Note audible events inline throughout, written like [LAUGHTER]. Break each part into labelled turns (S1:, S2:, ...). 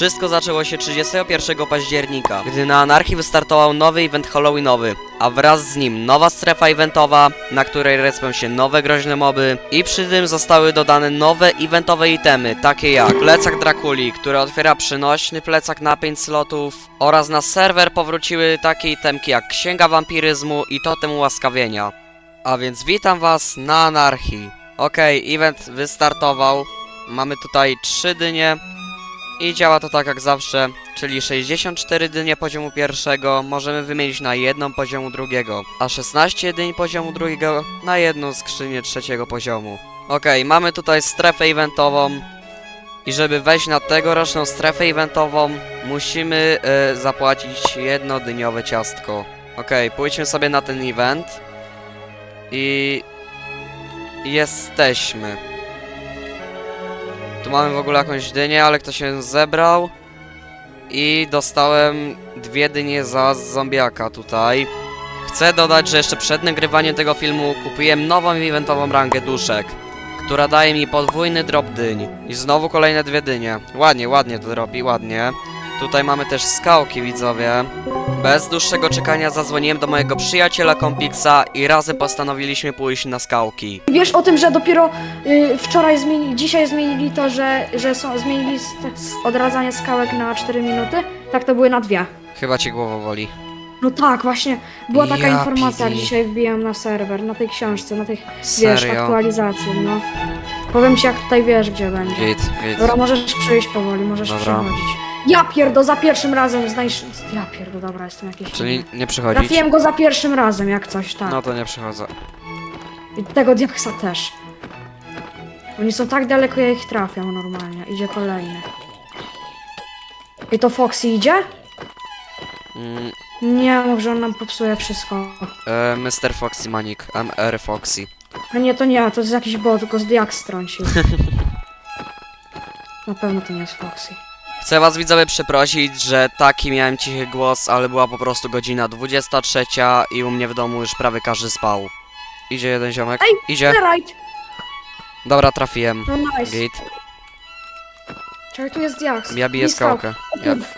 S1: Wszystko zaczęło się 31 października, gdy na Anarchii wystartował nowy event Halloweenowy, a wraz z nim nowa strefa eventowa, na której respią się nowe groźne moby i przy tym zostały dodane nowe eventowe itemy, takie jak plecak Drakuli, który otwiera przynośny plecak na 5 slotów oraz na serwer powróciły takie itemki jak Księga Wampiryzmu i Totem Ułaskawienia. A więc witam was na Anarchii. Okej, event wystartował. Mamy tutaj 3 dynie. I działa to tak jak zawsze, czyli 64 dynie poziomu pierwszego możemy wymienić na jedną poziomu drugiego, a 16 dyń poziomu drugiego na jedną skrzynię trzeciego poziomu. Okej, mamy tutaj strefę eventową i żeby wejść na tegoroczną strefę eventową musimy e, zapłacić jednodyniowe ciastko. Okej, pójdźmy sobie na ten event i jesteśmy. Tu mamy w ogóle jakąś dynię, ale ktoś się zebrał. I dostałem dwie dynie za zombiaka tutaj. Chcę dodać, że jeszcze przed nagrywaniem tego filmu kupiłem nową eventową rangę duszek, która daje mi podwójny drop dyń. I znowu kolejne dwie dynie. Ładnie, ładnie to robi, ładnie. Tutaj mamy też skałki, widzowie. Bez dłuższego czekania zadzwoniłem do mojego przyjaciela Kompixa i razem postanowiliśmy pójść na skałki.
S2: Wiesz o tym, że dopiero y, wczoraj zmienili, dzisiaj zmienili to, że, że są, zmienili s- s- odradzanie skałek na 4 minuty? Tak, to były na dwie.
S1: Chyba ci głowa boli.
S2: No tak, właśnie była taka
S1: Ja
S2: informacja, jak
S1: pidi.
S2: dzisiaj wbijam na serwer, na tej książce, na tych, wiesz,
S1: Serio?
S2: aktualizacji, no. Powiem ci, jak tutaj wiesz, gdzie będzie.
S1: Git, git.
S2: Dobra, możesz przejść powoli, możesz
S1: Dobra.
S2: przechodzić. Ja pierdo, za pierwszym razem znajdziesz... Ja pierdo, dobra, jestem jakiś...
S1: Czyli nie przychodzić?
S2: Trafiłem go za pierwszym razem, jak coś, tak.
S1: No to nie przychodzę.
S2: I tego diaksa też. Oni są tak daleko, ja ich trafiam normalnie. Idzie kolejny. I to Foxy idzie?
S1: Mm,
S2: Nie mów, że on nam popsuje wszystko.
S1: e, Mr. Foxy Manik, MR Foxy.
S2: A nie, to nie, to jest jakiś bot, tylko z diaks strącił. [LAUGHS] Na pewno to nie jest Foxy.
S1: Chcę was widzowie przeprosić, że taki miałem cichy głos, ale była po prostu godzina 23 i u mnie w domu już prawie każdy spał. Idzie jeden ziomek.
S2: Ej,
S1: Idzie.
S2: Right.
S1: Dobra, trafiłem.
S2: No nice.
S1: Git.
S2: Czekaj, tu jest diaks.
S1: Ja biję
S2: Bij skał.
S1: skałkę. Ja
S2: kurw.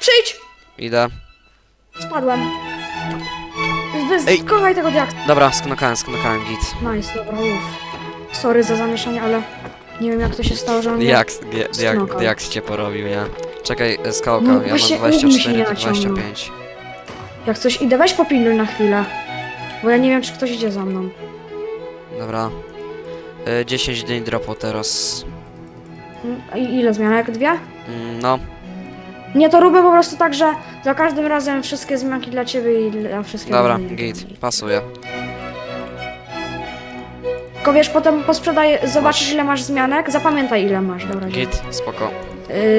S2: Przyjdź!
S1: idę.
S2: Spadłem.
S1: Ej.
S2: Kochaj tego diaksa.
S1: Dobra, sknokałem, sknokałem, git.
S2: Nice, dobra, uff. Sorry za zamieszanie, ale nie wiem jak to się stało, że on
S1: Jak, jak, jak cię porobił, nie? Czekaj, e, skałka,
S2: No,
S1: ja mam
S2: właśnie mógł mi się
S1: 24,
S2: nie
S1: to
S2: naciągnął.
S1: 25.
S2: Jak coś idę, weź popilnuj na chwilę. Bo ja nie wiem, czy ktoś idzie za mną.
S1: Dobra. E, 10 dni dropu teraz.
S2: Mm, I ile zmianek? Dwie?
S1: Mm, No,
S2: Nie, to róbmy po prostu tak, że za każdym razem wszystkie zmianki dla ciebie i dla wszystkich.
S1: dobra,
S2: innych.
S1: git, pasuje.
S2: Tylko wiesz, potem posprzedaj, zobaczysz
S1: Masz.
S2: ile masz zmianek, zapamiętaj ile masz, dobra.
S1: Git, spoko.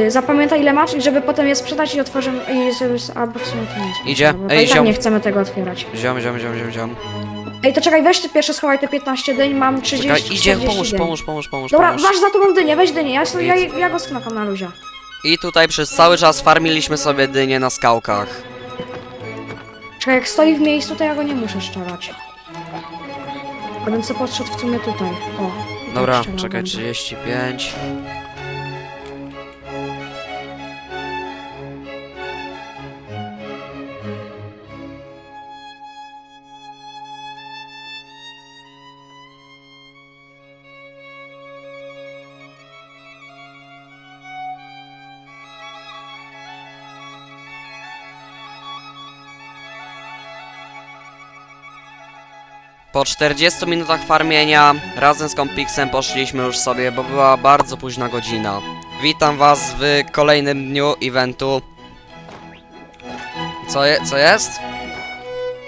S2: Yy, zapamiętaj ile masz i żeby potem je sprzedać i otworzymy, i żeby, albo w sumie to nie jest
S1: Idzie.
S2: potrzebne, bo
S1: Ej,
S2: i tak
S1: ziom.
S2: nie chcemy tego otwierać.
S1: Ziom, ziom, ziom, ziom, ziom.
S2: Ej, to czekaj, weź ty pierwsze schowaj te 15 dyń, mam 30,
S1: Czekaj, idzie,
S2: 40
S1: pomóż,
S2: dyń.
S1: pomóż, pomóż, pomóż,
S2: Dobra,
S1: pomóż.
S2: masz za tobą dynię, weź dynię, ja, ja,
S1: Git.
S2: ja go sknokam na luzie.
S1: I tutaj przez cały czas farmiliśmy sobie dynie na skałkach.
S2: Czekaj, jak stoi w miejscu, to ja go nie muszę szczerać. A bym sobie podszedł w sumie tutaj. O.
S1: Dobra, czekaj,
S2: będę.
S1: 35. Po 40 minutach farmienia razem z Kompixem poszliśmy już sobie, bo była bardzo późna godzina. Witam was w kolejnym dniu eventu. Co, je, co jest?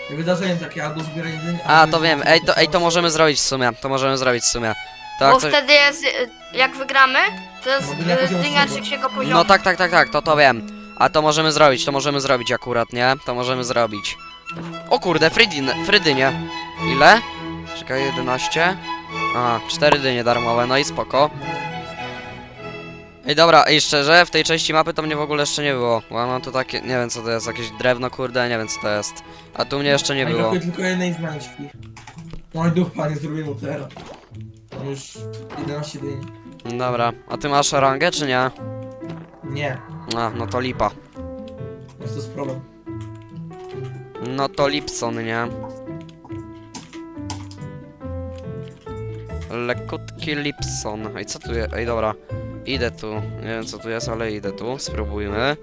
S3: Wydarzenie takie albo zbieranie dyń,
S1: A,
S3: albo
S1: to wiem. Ej to, ej, to możemy zrobić w sumie. To możemy zrobić w sumie. Tak,
S4: Bo
S1: coś...
S4: wtedy jest, y, jak wygramy, to jest
S3: dynia
S4: y,
S3: poziomu
S4: dynia
S3: ósmego.
S4: trzeciego poziomu.
S1: No tak, tak, tak, tak, to to wiem. A to możemy zrobić, to możemy zrobić akurat, nie? To możemy zrobić. O kurde, frydyn, frydynie. Ile? Czekaj, 11? A, 4 dynie darmowe, no i spoko. Ej, dobra, ej, szczerze, w tej części mapy to mnie w ogóle jeszcze nie było. Bo ja mam tu takie, nie wiem co to jest, jakieś drewno, kurde, nie wiem co to jest. A tu mnie jeszcze nie
S3: Ej,
S1: było.
S3: brakuje tylko jednej zmiany śpi. Mój duch, panie, zrobię mu teraz. Mam już 11 dyń.
S1: Dobra, a ty masz rangę czy nie?
S3: Nie,
S1: A, no to lipa.
S3: jest to jest problem.
S1: No to Lipson, nie? Lekutki Lipson. Ej, co tu jest? Ej, dobra. Idę tu. Nie wiem, co tu jest, ale idę tu. Spróbujmy.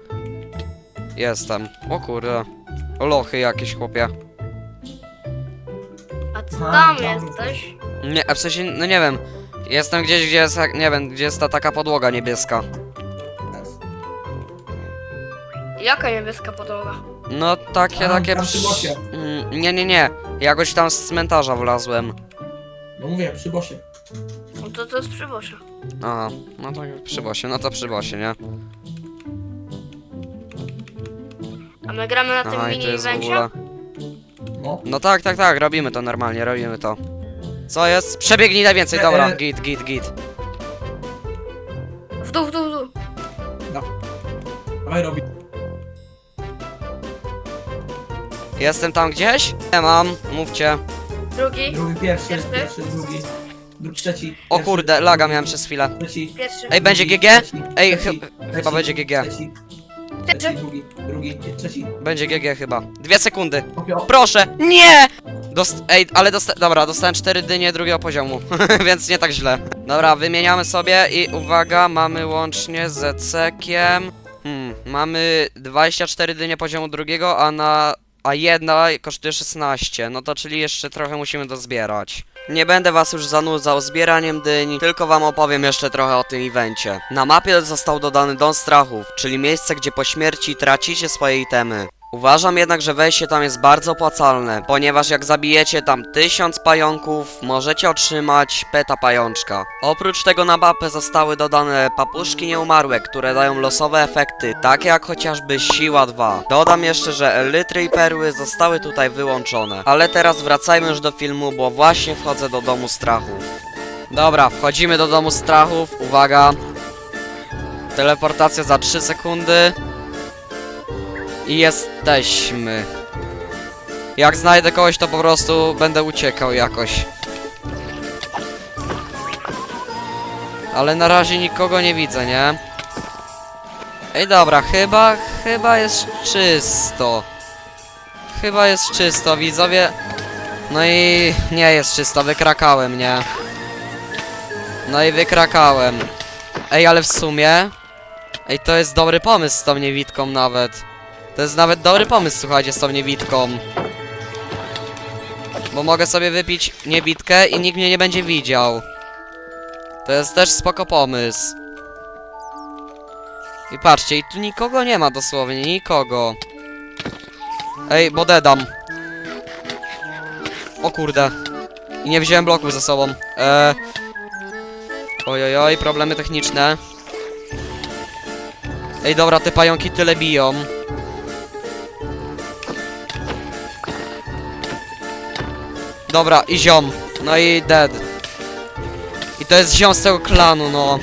S1: Jestem. O kurde. O lochy jakieś, chłopie.
S4: A
S3: A,
S4: tam jesteś?
S1: Nie, a w sensie, no nie wiem. Jestem gdzieś, gdzie jest, jak- nie wiem, gdzie jest ta taka podłoga niebieska.
S4: Jaka niebieska podłoga?
S1: No, takie,
S3: A,
S1: takie...
S3: przy bosie.
S1: Mm, Nie, nie, nie. Jakoś tam z cmentarza wlazłem.
S3: No mówię, przy bosie.
S4: No to to jest przybosze.
S1: Aha, no to przy bosie, no to przy bosie, nie?
S4: A my gramy na tym
S1: Aha, i
S4: mini
S1: jest w ogóle...
S3: No.
S1: No tak, tak, tak, robimy to normalnie, robimy to. Co jest? Przebiegnij najwięcej, dobra,
S3: E, e.
S1: git, git, git.
S4: W dół, w dół, w dół.
S3: Dawaj robi.
S1: Jestem tam gdzieś? Nie mam, mówcie.
S4: Drugi,
S3: Drugi, pierwszy,
S4: Pierwszy.
S3: pierwszy, drugi. Drugi, trzeci.
S1: O
S3: pierwszy,
S1: kurde, laga miałem przez chwilę.
S3: Trzeci.
S4: pierwszy.
S1: Ej, będzie
S3: drugi,
S1: GG?
S3: trzeci,
S1: Ej,
S3: trzeci,
S1: chy-
S3: trzeci,
S1: chyba będzie GG.
S3: Trzeci,
S4: Trzeci.
S3: drugi, drugi, trzeci.
S1: Będzie GG chyba. Dwie sekundy. Proszę, nie! Dost Ej, ale dosta dobra, dostałem cztery dynie drugiego poziomu, [LAUGHS] więc nie tak źle. Dobra, wymieniamy sobie i uwaga, mamy łącznie z cekiem. Hmm, mamy 24 dynie poziomu drugiego, a na. A jedna kosztuje 16, no to czyli jeszcze trochę musimy dozbierać. Nie będę was już zanudzał zbieraniem dyń, tylko wam opowiem jeszcze trochę o tym evencie. Na mapie został dodany Dom Strachów, czyli miejsce, gdzie po śmierci tracicie swoje itemy. Uważam jednak, że wejście tam jest bardzo opłacalne, ponieważ jak zabijecie tam tysiąc pająków, możecie otrzymać peta pajączka. Oprócz tego na mapę zostały dodane papuszki nieumarłe, które dają losowe efekty, takie jak chociażby siła 2. Dodam jeszcze, że elitry i perły zostały tutaj wyłączone. Ale teraz wracajmy już do filmu, bo właśnie wchodzę do domu strachów. Dobra, wchodzimy do domu strachów, uwaga. Teleportacja za 3 sekundy. I jesteśmy. Jak znajdę kogoś, to po prostu będę uciekał jakoś. Ale na razie nikogo nie widzę, nie? Ej, dobra, chyba, chyba jest czysto. Chyba jest czysto, widzowie. No i nie jest czysto, wykrakałem, nie? No i wykrakałem. Ej, ale w sumie... Ej, to jest dobry pomysł z tą niewidką nawet. To jest nawet dobry pomysł, słuchajcie, z tą niewidką. Bo mogę sobie wypić niewidkę i nikt mnie nie będzie widział. To jest też spoko pomysł. I patrzcie, i tu nikogo nie ma dosłownie, nikogo. Ej, bo dedam. O kurde. I nie wziąłem bloków ze sobą. Eee... Ojojoj, problemy techniczne. Ej, dobra, te pająki tyle biją. Dobra, i ziom. No i dead. I to jest ziom z tego klanu, no.